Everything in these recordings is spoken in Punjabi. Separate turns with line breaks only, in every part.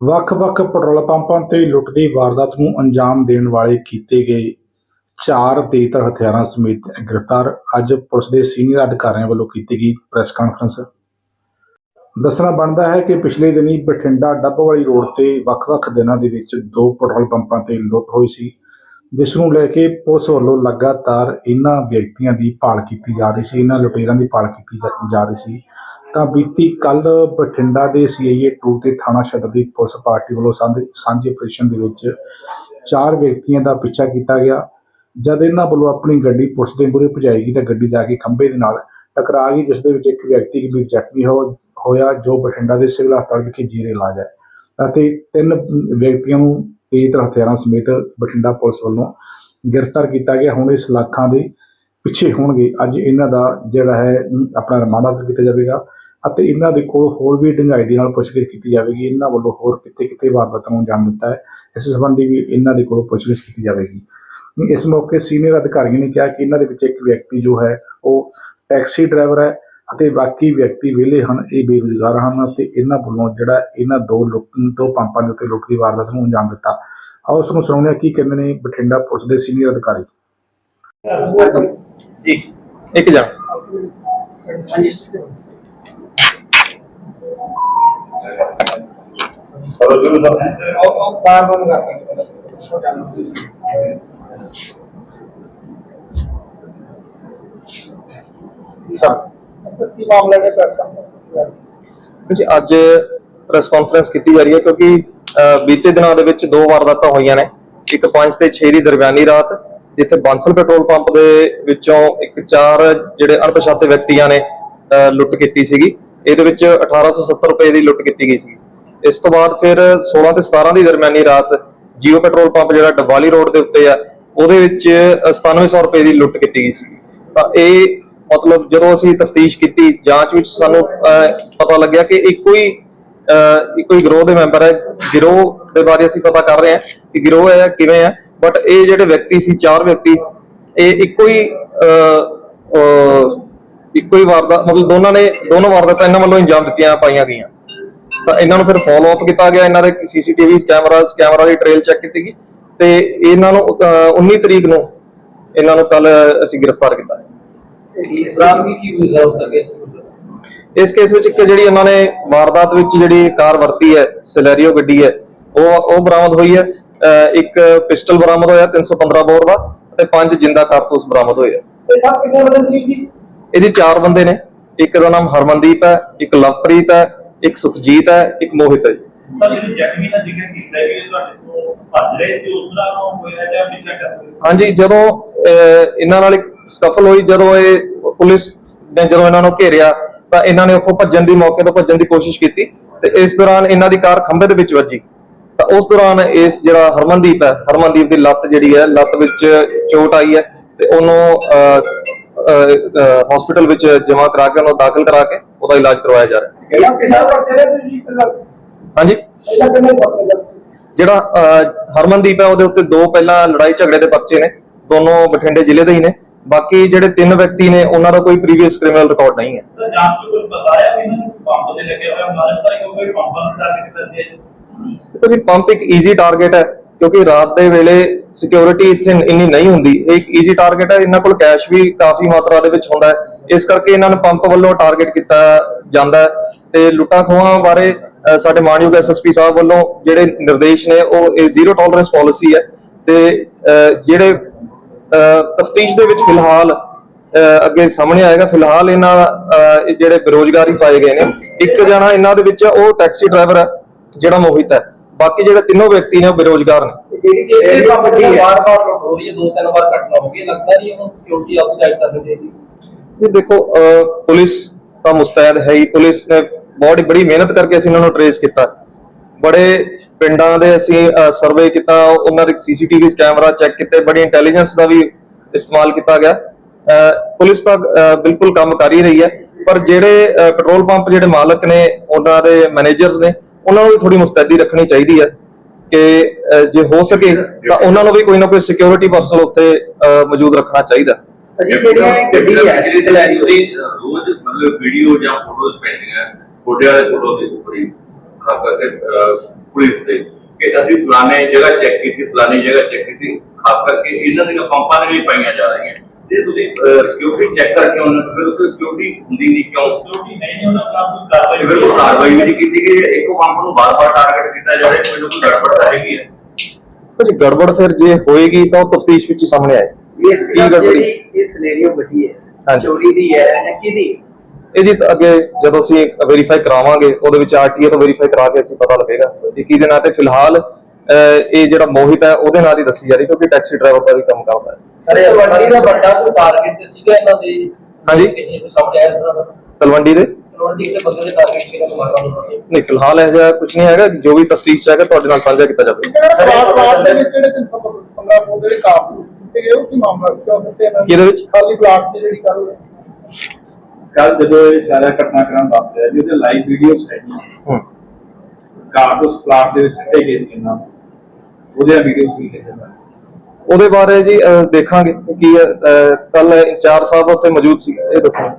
ਵੱਖ-ਵੱਖ ਪੈਟਰੋਲ ਪੰਪਾਂ ਤੇ ਲੁੱਟ ਦੀ ਵਾਰਦਾਤ ਨੂੰ ਅੰਜਾਮ ਦੇਣ ਵਾਲੇ ਕੀਤੇ ਗਏ ਚਾਰ ਤੇਜ਼ਧਾਰ ਹਥਿਆਰਾਂ ਸਮੇਤ ਗ੍ਰਿਫਤਾਰ। ਅੱਜ ਪੁਲਿਸ ਦੇ ਸੀਨੀਅਰ ਅਧਿਕਾਰੀਆਂ ਵੱਲੋਂ ਕੀਤੀ ਗਈ ਪ੍ਰੈਸ ਕਾਨਫਰੰਸ। ਦੱਸਣਾ ਬਣਦਾ ਹੈ ਕਿ ਪਿਛਲੇ ਦਿਨੀ ਬਠਿੰਡਾ ਡੱਬਵਾਲੀ ਰੋਡ ਤੇ ਵੱਖ-ਵੱਖ ਦਿਨਾਂ ਦੇ ਵਿੱਚ ਦੋ ਪੈਟਰੋਲ ਪੰਪਾਂ ਤੇ ਲੁੱਟ ਹੋਈ ਸੀ, ਜਿਸ ਨੂੰ ਲੈ ਕੇ ਪੁਲਿਸ ਵੱਲੋਂ ਲਗਾਤਾਰ ਇਹਨਾਂ ਵਿਅਕਤੀਆਂ ਦੀ ਭਾਲ ਕੀਤੀ ਜਾ ਰਹੀ ਸੀ ਇਹਨਾਂ ਲੁਟੇਰਾਂ ਦੀ ਭਾਲ ਕੀਤੀ ਜਾ ਰਹੀ ਸੀ। ਤਾਂ ਬੀਤੀ ਕੱਲ ਬਠਿੰਡਾ ਦੇ ਸੀਆਈਏ 2 ਤੇ ਥਾਣਾ ਸਦਰ ਦੀ ਪੁਲਿਸ ਪਾਰਟੀ ਵੱਲੋਂ ਸਾਂਝੇ ਆਪਰੇਸ਼ਨ ਦੇ ਵਿੱਚ ਚਾਰ ਵਿਅਕਤੀਆਂ ਦਾ ਪਿੱਛਾ ਕੀਤਾ ਗਿਆ। ਜਦ ਇਹਨਾਂ ਵੱਲੋਂ ਆਪਣੀ ਗੱਡੀ ਪੁਲਿਸ ਦੇ ਮੂਹਰੇ ਭਜਾਈ ਗਈ ਤਾਂ ਗੱਡੀ ਜਾ ਕੇ ਖੰਭੇ ਦੇ ਨਾਲ ਟਕਰਾ ਗਈ, ਜਿਸ ਦੇ ਵਿੱਚ ਇੱਕ ਵਿਅਕਤੀ ਗੰਭੀਰ ਜ਼ਖਮੀ ਹੋ, ਹੋਇਆ, ਜੋ ਬਠਿੰਡਾ ਦੇ ਸਿਵਲ ਹਸਪਤਾਲ ਵਿਖੇ ਜੀਰੇ ਇਲਾਜ ਹੈ। ਅਤੇ ਤਿੰਨ ਵਿਅਕਤੀਆਂ ਨੂੰ ਤੇਜ਼ ਹਥਿਆਰਾਂ ਸਮੇਤ ਬਠਿੰਡਾ ਪੁਲਿਸ ਵੱਲੋਂ ਗ੍ਰਿਫਤਾਰ ਕੀਤਾ ਗਿਆ। ਹੁਣ ਇਸ ਲਾਖਾਂ ਦੇ ਪਿੱਛੇ ਹੋਣਗੇ। ਅੱਜ ਇਹਨਾਂ ਦਾ ਜਿਹੜਾ ਹੈ ਆਪਣਾ ਰਿਮਾਂਡ ਹਾਸਲ ਕੀਤਾ ਜਾਵੇਗਾ। ਅਤੇ ਇਹਨਾਂ ਦੇ ਕੋਲ ਹੋਰ ਵੀ ਡੂੰਘਾਈ ਦੇ ਨਾਲ ਪੁੱਛਗਿੱਛ ਕੀਤੀ ਜਾਵੇਗੀ। ਇਹਨਾਂ ਵੱਲੋਂ ਹੋਰ ਕਿੱਥੇ ਕਿੱਥੇ ਵਾਰਦਾਤਾਂ ਨੂੰ ਅੰਜਾਮ ਦਿੱਤਾ ਹੈ। ਇਸ ਸੰਬੰਧੀ ਵੀ ਇਹਨਾਂ ਦੇ ਕੋਲ ਪੁੱਛਗਿੱਛ ਕੀਤੀ ਜਾਵੇਗੀ। ਇਸ ਮੌਕੇ ਸੀਨੀਅਰ ਅਧਿਕਾਰੀਆਂ ਨੇ ਕਿਹਾ ਕਿ ਇਹਨਾਂ ਦੇ ਵਿੱਚ ਇੱਕ ਵਿਅਕਤੀ ਜੋ ਹੈ ਉਹ ਟੈਕਸੀ ਡਰਾਈਵਰ ਹੈ ਅਤੇ ਬਾਕੀ ਵਿਅਕਤੀ ਵਿਹਲੇ ਹਨ ਇਹ ਬੇਰੁਜ਼ਗਾਰ ਹਨ ਅਤੇ ਇਹਨਾਂ ਵੱਲੋਂ ਜਿਹੜਾ ਇਹਨਾਂ ਦੋ ਲੁੱਟ ਦੋ ਪੰਪਾਂ ਦੇ ਉੱਤੇ ਲੁੱਟ ਦੀ ਵਾਰਦਾਤ ਨੂੰ ਅੰਜਾਮ ਦਿੱਤਾ। ਆਓ ਉਸ ਨੂੰ ਸੁਣਾਉਂਦੇ ਹਾਂ ਕੀ ਕਹਿੰਦੇ ਨੇ ਬਠਿੰਡਾ ਪੁਲਿਸ ਦੇ ਸੀਨੀਅਰ ਅਧਿਕਾਰੀ।
ਜੀ ਇੱਕ ਜਣ।
ਬਾਰ ਬਾਰ ਕਰਦਾ
ਸਭ
ਸੱਤੀ ਮਾਮਲੇ ਦੇ ਪ੍ਰਸਤਾਵ
ਜੀ ਅੱਜ ਪ੍ਰੈਸ ਕਾਨਫਰੰਸ ਕੀਤੀ ਜਾ ਰਹੀ ਹੈ ਕਿਉਂਕਿ ਅਹ, ਬੀਤੇ ਦਿਨਾਂ ਦੇ ਵਿੱਚ ਦੋ ਵਾਰਦਾਤਾਂ ਹੋਈਆਂ ਨੇ। ਇੱਕ 5 ਤੇ 6 ਦੀ ਦਰਮਿਆਨੀ ਰਾਤ ਜਿੱਥੇ ਬਾਂਸਲ ਪੈਟਰੋਲ ਪੰਪ ਦੇ ਵਿੱਚੋਂ ਇੱਕ ਚਾਰ ਜਿਹੜੇ ਅਣਪਛਾਤੇ ਵਿਅਕਤੀਆਂ ਨੇ ਲੁੱਟ ਕੀਤੀ ਸੀਗੀ। ਇਹਦੇ ਵਿੱਚ 1870 ਰੁਪਏ ਦੀ ਲੁੱਟ ਕੀਤੀ ਗਈ ਸੀ। ਇਸ ਤੋਂ ਬਾਅਦ ਫਿਰ 16 ਤੇ 17 ਦੀ ਦਰਮਿਆਨੀ ਰਾਤ ਜੀਓ ਪੈਟਰੋਲ ਪੰਪ ਜਿਹੜਾ ਡੱਬਾਲੀ ਰੋਡ ਦੇ ਉੱਤੇ ਆ ਉਹਦੇ ਵਿੱਚ 9700 ਰੁਪਏ ਦੀ ਲੁੱਟ ਕੀਤੀ ਗਈ ਸੀ। ਤਾਂ ਇਹ ਮਤਲਬ ਜਦੋਂ ਅਸੀਂ ਤਫਤੀਸ਼ ਕੀਤੀ ਜਾਂਚ ਵਿੱਚ ਸਾਨੂੰ ਅਹ, ਪਤਾ ਲੱਗਿਆ ਕਿ ਇੱਕੋ ਹੀ ਕੋਈ ਗਿਰੋਹ ਦੇ ਮੈਂਬਰ ਹੈ। ਗਿਰੋਹ ਦੇ ਬਾਰੇ ਅਸੀਂ ਪਤਾ ਕਰ ਰਹੇ ਹਾਂ ਕਿ ਗਿਰੋਹ ਹੈ ਕਿਵੇਂ ਹੈ। ਬਟ ਇਹ ਜਿਹੜੇ ਵਿਅਕਤੀ ਸੀ ਚਾਰ ਵਿਅਕਤੀ ਇਹ ਇੱਕੋ ਹੀ ਅਹ, ਅਹ, ਇੱਕੋ ਹੀ ਵਾਰਦਾਤ ਮਤਲਬ ਦੋਨਾਂ ਨੇ ਦੋਨੋਂ ਵਾਰਦਾਤਾਂ ਇਹਨਾਂ ਵੱਲੋਂ ਇੰਜਾਮ ਦਿੱਤੀਆਂ ਪਾਈਆਂ ਗਈਆਂ। ਤਾਂ ਇਹਨਾਂ ਨੂੰ ਫਿਰ ਫਾਲੋ ਅਪ ਕੀਤਾ ਗਿਆ ਇਹਨਾਂ ਦੇ ਸੀਸੀਟੀਵੀ ਕੈਮਰਾਸ ਕੈਮਰਾ ਦੀ ਟ੍ਰੇਲ ਚੈੱਕ ਕੀਤੀ ਗਈ ਤੇ ਇਹਨਾਂ ਨੂੰ ਅਹ, 19 ਤਰੀਕ ਨੂੰ ਇਹਨਾਂ ਨੂੰ ਕੱਲ ਅਸੀਂ ਗ੍ਰਿਫਤਾਰ ਕੀਤਾ। ਇਸ ਕੇਸ ਵਿੱਚ ਇੱਕ ਜਿਹੜੀ ਇਹਨਾਂ ਨੇ ਵਾਰਦਾਤ ਵਿੱਚ ਜਿਹੜੀ ਕਾਰ ਵਰਤੀ ਹੈ ਸਿਲੈਰੀਓ ਗੱਡੀ ਹੈ ਉਹ ਉਹ ਬਰਾਮਦ ਹੋਈ ਹੈ ਇੱਕ ਪਿਸਟਲ ਬਰਾਮਦ ਹੋਇਆ 315 ਬੋਰ ਦਾ ਤੇ ਪੰਜ ਜਿੰਦਾ ਕਾਰਤੂਸ ਬਰਾਮਦ ਹੋਏ ਆ।
ਇਹ ਸਭ ਕਿੰਨੇ ਬੰਦੇ ਸੀ ਜੀ?
ਇਹਦੀ ਚਾਰ ਬੰਦੇ ਨੇ। ਇੱਕ ਦਾ ਨਾਮ ਹਰਮਨਦੀਪ ਹੈ ਇੱਕ ਲਵਪ੍ਰੀਤ ਹੈ ਇੱਕ ਸੁਖਜੀਤ ਹੈ ਇੱਕ ਮੋਹਿਤ ਹੈ ਜੀ।
ਸਰ ਜਿਹੜੀ ਜ਼ਖਮੀ ਦਾ ਜ਼ਿਕਰ ਕੀਤਾ ਵੀ ਇਹ ਤੁਹਾਡੇ ਤੋਂ ਭੱਜ ਰਹੇ ਸੀ ਉਸ ਤਰ੍ਹਾਂ ਉਹ ਹੋਇਆ ਜਾਂ ਪਿੱਛਾ ਕਰ ਰਹੇ
ਹਾਂਜੀ ਜਦੋਂ ਇਹਨਾਂ ਨਾਲ ਇੱਕ ਹੋਈ ਜਦੋਂ ਇਹ ਪੁਲਿਸ ਨੇ ਜਦੋਂ ਇਹਨਾਂ ਨੂੰ ਘੇਰਿਆ ਤਾਂ ਇਹਨਾਂ ਨੇ ਉੱਥੋਂ ਭੱਜਣ ਦੀ ਮੌਕੇ ਤੋਂ ਭੱਜਣ ਦੀ ਕੋਸ਼ਿਸ਼ ਕੀਤੀ ਤੇ ਇਸ ਦੌਰਾਨ ਇਹਨਾਂ ਦੀ ਕਾਰ ਖੰਭੇ ਦੇ ਵਿੱਚ ਵੱਜੀ। ਤਾਂ ਉਸ ਦੌਰਾਨ ਇਸ ਜਿਹੜਾ ਹਰਮਨਦੀਪ ਹੈ ਹਰਮਨਦੀਪ ਦੀ ਲੱਤ ਜਿਹੜੀ ਹੈ ਲੱਤ ਵਿੱਚ ਚੋਟ ਆਈ ਹੈ ਤੇ ਉਹਨੂੰ ਹਸਪੀਟਲ ਵਿੱਚ ਜਮ੍ਹਾਂ ਕਰਾ ਕੇ ਉਹਨੂੰ ਦਾਖਲ ਕਰਾ ਕੇ ਉਹਦਾ ਇਲਾਜ ਕਰਵਾਇਆ ਜਾ ਰਿਹਾ। ਹੈ
ਤੁਸੀਂ
ਹਾਂਜੀ?
ਇਹਦਾ ਕਿੰਨੇ ਪਰਚੇ
ਜਿਹੜਾ ਹਰਮਨਦੀਪ ਹੈ ਉਹਦੇ ਉੱਤੇ ਦੋ ਪਹਿਲਾਂ ਲੜਾਈ ਝਗੜੇ ਦੇ ਪਰਚੇ ਨੇ ਦੋਨੋਂ ਬਠਿੰਡੇ ਜ਼ਿਲ੍ਹੇ ਦੇ ਹੀ ਨੇ। ਬਾਕੀ ਜਿਹੜੇ ਤਿੰਨ ਵਿਅਕਤੀ ਨੇ ਉਹਨਾਂ ਦਾ ਕੋਈ ਪ੍ਰੀਵੀਅਸ ਕ੍ਰਿਮੀਨਲ ਰਿਕਾਰਡ ਨਹੀਂ ਹੈ।
ਸਰ ਜਾਂਚ ਚ ਕੁਝ ਬਤਾਇਆ ਵੀ ਇਹਨਾਂ ਨੂੰ ਪੰਪ ਤੇ ਲੱਗੇ ਹੋਏ ਮੁਲਾਜ਼ਮ ਤਾਂ ਕਿਉਂਕਿ ਪੰਪਾਂ ਨੂੰ ਟਾਰਗੇਟ ਕਰਦੇ ਆ ਜੀ।
ਦੇਖੋ ਜੀ ਪੰਪ ਇੱਕ ਈਜ਼ੀ ਟਾਰਗੇਟ ਹੈ। ਕਿਉਂਕਿ ਰਾਤ ਦੇ ਵੇਲੇ ਸਿਕਿਉਰਿਟੀ ਇੱਥੇ ਇੰਨੀ ਨਹੀਂ ਹੁੰਦੀ। ਇਹ ਇੱਕ ਈਜ਼ੀ ਟਾਰਗੇਟ ਹੈ, ਇਹਨਾਂ ਕੋਲ ਕੈਸ਼ ਵੀ ਕਾਫੀ ਮਾਤਰਾ ਦੇ ਵਿੱਚ ਹੁੰਦਾ ਹੈ। ਇਸ ਕਰਕੇ ਇਹਨਾਂ ਨੂੰ ਪੰਪ ਵੱਲੋਂ ਟਾਰਗੇਟ ਕੀਤਾ ਜਾਂਦਾ ਹੈ ਤੇ ਲੁੱਟਾਂ ਖੋਹਾਂ ਬਾਰੇ ਸਾਡੇ ਮਾਨਯੋਗ ਐਸਐਸਪੀ ਸਾਹਿਬ ਵੱਲੋਂ ਜਿਹੜੇ ਨਿਰਦੇਸ਼ ਨੇ, ਉਹ ਇਹ ਜ਼ੀਰੋ ਟੋਲਰੈਂਸ ਪਾਲਿਸੀ ਹੈ ਤੇ ਜਿਹੜੇ ਤਫਤੀਸ਼ ਦੇ ਵਿੱਚ ਫਿਲਹਾਲ ਅੱਗੇ ਸਾਹਮਣੇ ਆਏਗਾ। ਫਿਲਹਾਲ ਇਹਨਾਂ ਜਿਹੜੇ ਬੇਰੋਜ਼ਗਾਰੀ ਪਾਏ ਗਏ ਨੇ, ਇੱਕ ਜਣਾ ਇਹਨਾਂ ਦੇ ਵਿੱਚ ਉਹ ਟੈਕਸੀ ਡਰਾਈਵਰ ਹੈ, ਜਿਹੜਾ ਮੋਹਿਤ ਹੈ। ਬਾਕੀ ਜਿਹੜੇ ਤਿੰਨੋਂ ਵਿਅਕਤੀ ਨੇ ਉਹ ਬੇਰੋਜ਼ਗਾਰ ਨੇ।
ਜਿਹੜੀ ਇਸੇ ਲੁੱਟ ਹੋ ਰਹੀ ਹੈ ਦੋ ਤਿੰਨ ਵਾਰ ਘਟਨਾ ਹੋ ਗਈ ਹੈ। ਲੱਗਦਾ ਨਹੀਂ ਉਹਨੂੰ ਸਿਕਿਉਰਿਟੀ ਆਪਦੀ ਟਾਈਟ ਕਰਨੀ ਚਾਹੀਦੀ
ਇਹ ਦੇਖੋ ਅਹ, ਪੁਲਿਸ ਤਾਂ ਮੁਸਤੈਦ ਹੈ ਹੀ। ਪੁਲਿਸ ਨੇ ਬਹੁਤ ਬੜੀ ਮਿਹਨਤ ਕਰਕੇ ਅਸੀਂ ਇਹਨਾਂ ਨੂੰ ਟਰੇਸ ਕੀਤਾ। ਬੜੇ ਪਿੰਡਾਂ ਦੇ ਅਸੀਂ ਸਰਵੇ ਕੀਤਾ। ਉਹਨਾਂ ਦੇ ਸੀਸੀਟੀਵੀ ਕੈਮਰਾ ਚੈੱਕ ਕੀਤੇ। ਬੜੀ ਇੰਟੈਲੀਜੈਂਸ ਦਾ ਵੀ ਇਸਤੇਮਾਲ ਕੀਤਾ ਗਿਆ। ਅਹ, ਪੁਲਿਸ ਤਾਂ ਅਹ, ਬਿਲਕੁਲ ਕੰਮ ਕਰ ਹੀ ਰਹੀ ਹੈ। ਪਰ ਜਿਹੜੇ ਅਹ, ਪੈਟਰੋਲ ਪੰਪ ਜਿਹੜੇ ਮਾਲਕ ਨੇ ਉਹਨਾਂ ਦੇ ਮੈਨੇਜਰਸ ਨੇ ਉਹਨਾਂ ਨੂੰ ਵੀ ਥੋੜੀ ਮੁਸਤੈਦੀ ਰੱਖਣੀ ਚਾਹੀਦੀ ਹੈ ਕਿ ਜੇ ਹੋ ਸਕੇ ਤਾਂ ਉਹਨਾਂ ਨੂੰ ਵੀ ਕੋਈ ਨਾ ਕੋਈ ਸਿਕਿਉਰਿਟੀ ਪਰਸਨ ਉੱਥੇ ਮੌਜੂਦ ਰੱਖਣਾ ਚਾਹੀਦਾ।
ਅਜੀ ਜਿਹੜੀਆਂ ਗੱਡੀ ਹੈ ਸਿਲੈਰੀ
ਤੁਸੀਂ ਰੋਜ਼ ਮਤਲਬ ਵੀਡੀਓ ਜਾਂ ਫੋਟੋਜ਼ ਪੈਂਦੀਆਂ ਫੋਟੋ ਵਾਲੇ ਫੋਟੋ ਦੇ ਉੱਪਰ ਹੀ ਖਾਸ ਕਰਕੇ ਅਹ, ਪੁਲਿਸ ਦੇ ਕਿ ਅਸੀਂ ਫਲਾਣੇ ਜਗ੍ਹਾ ਚੈੱਕ ਕੀਤੀ ਫਲਾਣੀ ਜਗ੍ਹਾ ਚੈੱਕ ਕੀਤੀ ਖਾਸ ਕਰਕੇ ਇਹਨਾਂ ਦੀਆਂ ਪੰਪਾਂ ਦੀਆਂ ਵੀ ਪਾਈਆਂ ਜਾ ਰਹੀਆਂ। ਜੇ ਤੁਸੀਂ ਸਿਕਿਉਰਿਟੀ ਚੈੱਕ ਕਰਕੇ ਉਹਨਾਂ ਨੂੰ ਫਿਰ ਉੱਥੇ ਸਿਕਿਉਰਿਟੀ ਹੁੰਦੀ ਨਹੀਂ ਕਿਉਂ?
ਸਿਕਿਉਰਿਟੀ ਨਹੀਂ ਉਹਨਾਂ ਖਿਲਾਫ ਕੋਈ ਕਾਰਵਾਈ
ਬਿਲਕੁਲ ਕਾਰਵਾਈ ਵੀ ਨਹੀਂ ਕੀਤੀ ਗਈ। ਇੱਕੋ ਪੰਪ ਨੂੰ ਬਾਰ-ਬਾਰ ਟਾਰਗੇਟ ਕੀਤਾ ਜਾ ਰਿਹਾ ਕੋਈ ਨਾ ਕੋਈ ਗੜਬੜ ਤਾਂ ਹੈਗੀ ਹੈ
ਕੁਝ ਗੜਬੜ ਫਿਰ ਜੇ ਹੋਏਗੀ ਤਾਂ ਉਹ ਤਫਤੀਸ਼ ਵਿੱਚ ਹੀ ਸਾਹਮਣੇ ਆਏ
ਇਹ
ਕੀ ਗੜਬੜੀ?
ਇਹ ਸਿਨੈਰੀਓ ਵੱਡੀ ਹੈ। ਚੋਰੀ ਦੀ ਹੈ ਜਾਂ ਕਿਹਦੀ?
ਇਹਦੀ ਤਾਂ ਅੱਗੇ ਜਦੋਂ ਅਸੀਂ ਵੈਰੀਫਾਈ ਕਰਾਵਾਂਗੇ ਉਹਦੇ ਵਿੱਚ ਆਰਟੀਏ ਤੋਂ ਵੈਰੀਫਾਈ ਕਰਾ ਕੇ ਅਸੀਂ ਪਤਾ ਲੱਗੇਗਾ। ਕਿ ਕਿਹਦੇ ਨਾਂ ਤੇ ਫਿਲਹਾਲ ਇਹ ਜਿਹੜਾ ਮੋਹਿਤ ਹੈ ਉਹਦੇ ਨਾਲ ਹੀ ਦੱਸੀ ਜਾ ਰਹੀ ਕਿਉਂਕਿ ਟੈਕਸੀ ਡਰਾਈਵਰ ਦਾ ਵੀ ਕੰਮ ਕਰਦਾ ਹੈ।
ਅਰੇ ਤਲਵੰਡੀ ਦਾ ਵੱਡਾ ਕੋਈ ਟਾਰਗੇਟ ਸੀਗਾ ਇਹਨਾਂ ਦੇ?
ਹਾਂਜੀ।
ਕਿਸੇ ਨੂੰ ਸਾਹਮਣੇ ਆਇਆ ਇਸ ਤਰ੍ਹਾਂ ਦਾ
ਤਲਵੰਡੀ ਦੇ?
ਤਲਵੰਡੀ ਦੇ ਬੰਦੇ ਦੇ ਟਾਰਗੇਟ ਸੀਗਾ ਉਹਨਾਂ
ਨਹੀਂ ਫਿਲਹਾਲ ਇਹ ਜਿਹਾ ਕੁਝ ਨਹੀਂ ਹੈਗਾ ਜੋ ਵੀ ਤਫਤੀਸ਼ ਚਾਹੇਗਾ ਤੁਹਾਡੇ ਨਾਲ ਸਾਂਝਾ ਕੀਤਾ ਜਾਵੇਗਾ
ਸਵਾਲ ਪਲਾਟ ਦੇ ਵਿੱਚ ਜਿਹੜੇ 315 ਫੁੱਟ ਜਿਹੜੇ ਕਾਬੂ ਸਿੱਟੇ ਗਏ ਉਹ ਕੀ ਮਾਮਲਾ ਸੀ? ਕਿਉਂ ਸਿੱਟੇ ਇਹਨਾਂ ਨੇ?
ਕਿਹਦੇ ਵਿੱਚ?
ਖਾਲੀ ਪਲਾਟ ਤੇ ਜਿਹੜੀ ਗੱਲ
ਕੱਲ ਜਦੋਂ ਇਹ ਸਾਰਾ ਘਟਨਾਕ੍ਰਮ ਵਾਪਰਿਆ ਜੀ ਉਹਦੇ ਲਾਈਵ ਵੀਡੀਓਸ ਹੈਗੀਆਂ।
ਹੂੰ।
ਕਾਰਡਸ ਪਲਾਟ ਦੇ ਵਿੱਚ ਸਿੱਟੇ ਗਏ ਸੀ ਇਹਨਾਂ ਨੂੰ। ਉਹਦੇ ਵੀਡੀਓਸ ਵੀ ਲਿਖੇ ਹੋਏ
ਉਹਦੇ ਬਾਰੇ ਜੀ ਦੇਖਾਂਗੇ ਕਿ ਕੱਲ ਇੰਚਾਰਜ ਸਾਹਿਬ ਉੱਥੇ ਮੌਜੂਦ ਸੀ ਇਹ ਦੱਸਣਾ।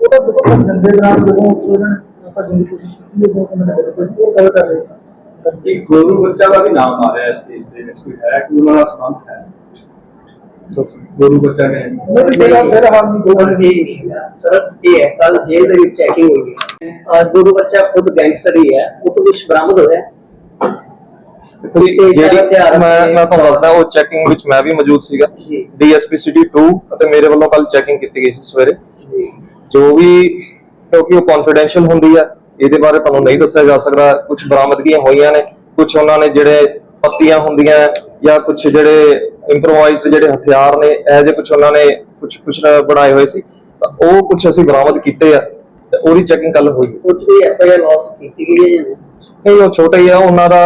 ਉਹਦਾ ਦੇਖੋ ਜੰਦੇ ਨਾਲ ਜਦੋਂ ਉਹਨਾਂ ਨੇ ਆਪਾਂ ਜਿੰਦੀ ਕੋਸ਼ਿਸ਼ ਕੀਤੀ ਉਹ ਉਹਨਾਂ ਨੇ ਕੋਈ ਉਹ ਕਵਰ ਕਰ ਰਹੀ ਸੀ।
ਇੱਕ ਗੋਰੂ ਬੱਚਾ ਦਾ ਵੀ ਨਾਮ ਆ ਰਿਹਾ ਇਸ ਕੇਸ ਦੇ ਵਿੱਚ ਕੋਈ ਹੈ ਕਿ ਉਹਨਾਂ ਦਾ ਸੰਬੰਧ ਹੈ?
ਦੱਸੋ।
ਗੋਰੂ ਬੱਚਾ ਨੇ
ਮੇਰਾ ਮੇਰਾ ਹਾਲ ਨਹੀਂ
ਗੋਲ ਹੈ। ਸਰ ਇਹ ਹੈ ਕੱਲ ਜੇਲ੍ਹ ਦੇ ਵਿੱਚ ਚੈਕਿੰਗ ਹੋਈ ਹੈ। ਔਰ ਗੁਰੂ ਬੱਚਾ ਖੁਦ ਗੈਂਗਸਟਰ ਹੀ ਹੈ ਉਹ ਤੋਂ ਕੁਝ ਬਰਾਮਦ ਹੋਇਆ।
ਜਿਹੜੀ ਮੈਂ ਮੈਂ ਤੁਹਾਨੂੰ ਦੱਸਦਾ ਉਹ ਚੈਕਿੰਗ ਵਿੱਚ ਮੈਂ ਵੀ ਮੌਜੂਦ ਸੀਗਾ।
ਜੀ।
ਡੀਐਸਪੀ ਸਿਟੀ 2 ਅਤੇ ਮੇਰੇ ਵੱਲੋਂ ਕੱਲ ਚੈਕਿੰਗ ਕੀਤੀ ਗਈ ਸੀ ਸਵੇਰੇ। ਜੋ। ਵੀ ਕਿਉਂਕਿ ਉਹ ਕੌਨਫੀਡੈਂਸ਼ੀਅਲ ਹੁੰਦੀ ਹੈ ਇਹਦੇ ਬਾਰੇ ਤੁਹਾਨੂੰ ਨਹੀਂ ਦੱਸਿਆ ਜਾ ਸਕਦਾ। ਕੁਝ ਬਰਾਮਦਗੀਆਂ ਹੋਈਆਂ ਨੇ ਕੁਝ ਉਹਨਾਂ ਨੇ ਜਿਹੜੇ ਪੱਤੀਆਂ ਹੁੰਦੀਆਂ ਜਾਂ ਕੁਝ ਜਿਹੜੇ ਇੰਪਰੋਵਾਈਜ਼ਡ ਜਿਹੜੇ ਹਥਿਆਰ ਨੇ ਇਹ ਜਿਹੇ ਕੁਝ ਉਹਨਾਂ ਨੇ ਕੁਝ ਕੁਝ ਬਣਾਏ ਹੋਏ ਸੀ। ਤਾਂ ਉਹ ਕੁਝ ਅਸੀਂ ਬਰਾਮਦ ਕੀਤੇ ਆ ਤੇ ਉਹਦੀ ਚੈਕਿੰਗ ਕੱਲ ਹੋਈ
ਕੁਝ ਵੀ ਐਫ ਆਈ ਆਰ ਲਾਂਚ ਕੀਤੀ ਗਈ ਹੈ ਜਾਂ ਨਹੀਂ?
ਨਹੀਂ ਉਹ ਛੋਟੇ ਹੀ ਆ ਉਹਨਾਂ ਦਾ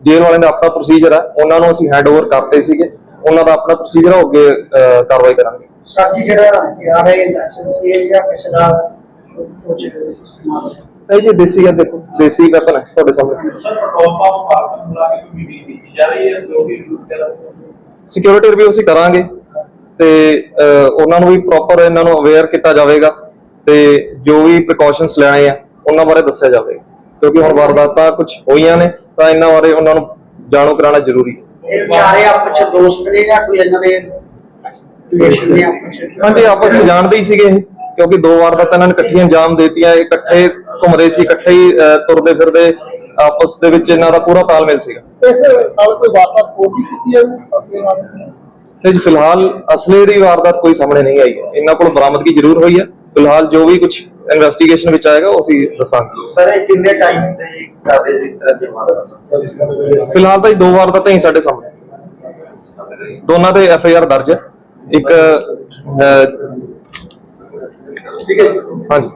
ਜੇਲ੍ਹ ਵਾਲਿਆਂ ਦਾ ਆਪਣਾ ਪ੍ਰੋਸੀਜਰ ਹੈ ਉਹਨਾਂ ਨੂੰ ਅਸੀਂ ਹੈਂਡਓਵਰ ਕਰਤੇ ਸੀਗੇ ਉਹਨਾਂ ਦਾ ਆਪਣਾ ਪ੍ਰੋਸੀਜਰ ਹੈ ਉਹ ਅੱਗੇ ਅਹ, ਕਾਰਵਾਈ ਕਰਾਂਗੇ।
ਸਾਡੀ ਜਿਹੜਾ ਹਥਿਆਰ ਹੈ ਲਾਇਸੈਂਸ ਹੈ ਜਾਂ ਕਿਸੇ ਦਾ ਕੁਝ ਇਸਤੇਮਾਲ
ਇਹ ਜੀ ਦੇਸੀ ਆ ਦੇਖੋ ਦੇਸੀ ਵੈਪਨ ਹੈ ਤੁਹਾਡੇ ਸਾਹਮਣੇ।
ਸਰ ਪੈਟਰੋਲ ਪੰਪ ਭਾਰਤ ਨੂੰ ਲਾ ਕੇ ਕੋਈ ਮੀਟਿੰਗ ਕੀਤੀ ਜਾ ਰਹੀ ਹੈ ਸਿਕਿਉਰਿਟੀ ਗਰੁੱਪ ਦੇ
ਸਿਕਿਉਰਿਟੀ ਰਿਵਿਊ ਅਸੀਂ ਕਰਾਂਗੇ ਤੇ ਅਹ, ਉਹਨਾਂ ਨੂੰ ਵੀ ਪ੍ਰੋਪਰ ਇਹਨਾਂ ਨੂੰ ਅਵੇਅਰ ਕੀਤਾ ਜਾਵੇਗਾ ਤੇ ਜੋ ਵੀ ਪ੍ਰੀਕਾਸ਼ਨਸ ਲੈਣੇ ਆ ਉਹਨਾਂ ਬਾਰੇ ਦੱਸਿਆ ਜਾਵੇਗਾ। ਕਿਉਂਕਿ ਹੁਣ ਵਾਰਦਾਤਾਂ ਕੁਝ ਹੋਈਆਂ ਨੇ ਤਾਂ ਇਹਨਾਂ ਬਾਰੇ ਉਹਨਾਂ ਨੂੰ ਜਾਣੂ ਕਰਾਉਣਾ ਜ਼ਰੂਰੀ ਹੈ।
ਇਹ ਚਾਰੇ ਆਪਸ ਚ ਦੋਸਤ ਨੇ ਜਾਂ ਕੋਈ ਇਹਨਾਂ ਦੇ ਰਿਲੇਸ਼ਨ ਨੇ ਆਪਸ ਚ?
ਹਾਂਜੀ ਆਪਸ ਚ ਜਾਣਦੇ ਹੀ ਸੀਗੇ ਇਹ ਕਿਉਂਕਿ ਦੋ ਵਾਰ ਤਾਂ ਇਹਨਾਂ ਨੇ ਇਕੱਠੀਆਂ ਅੰਜਾਮ ਦੇਤੀਆਂ ਇਹ ਇਕੱਠੇ ਘੁੰਮਦੇ ਸੀ ਇਕੱਠੇ ਹੀ ਅਹ, ਤੁਰਦੇ ਫਿਰਦੇ ਆਪਸ ਦੇ ਵਿੱਚ ਇਹਨਾਂ ਦਾ ਪੂਰਾ ਤਾਲਮੇਲ ਸੀਗਾ।
ਇਸ ਨਾਲ ਕੋਈ ਵਾਰਦਾਤ ਹੋ ਵੀ ਕੀਤੀ ਹੈ ਅਸਲੇ ਨਾਲ
ਤੇ ਜੀ ਫਿਲਹਾਲ ਅਸਲੇ ਦੀ ਵਾਰਦਾਤ ਕੋਈ ਸਾਹਮਣੇ ਨਹੀਂ ਆਈ ਹੈ। ਇਹਨਾਂ ਕੋਲ ਬਰਾਮਦਗੀ ਜ਼ਰੂਰ ਹੋਈ ਹੈ। ਫਿਲਹਾਲ ਜੋ ਵੀ ਕੁਝ ਇਨਵੈਸਟੀਗੇਸ਼ਨ ਵਿੱਚ ਆਏਗਾ ਉਹ ਅਸੀਂ ਦੱਸਾਂਗੇ।
ਸਰ ਇਹ ਕਿੰਨੇ ਟਾਈਮ ਤੇ ਕਰ ਰਹੇ ਜਿਸ ਤਰ੍ਹਾਂ ਦੇ ਮਾਮਲਾ
ਫਿਲਹਾਲ ਤਾਂ ਇਹ ਦੋ ਵਾਰ ਤਾਂ ਹੀ ਸਾਡੇ ਸਾਹਮਣੇ। ਦੋਨਾਂ ਤੇ ਐਫ ਆਈ ਆਰ ਦਰਜ ਹੈ। ਇੱਕ
ਠੀਕ ਹੈ
ਹਾਂਜੀ।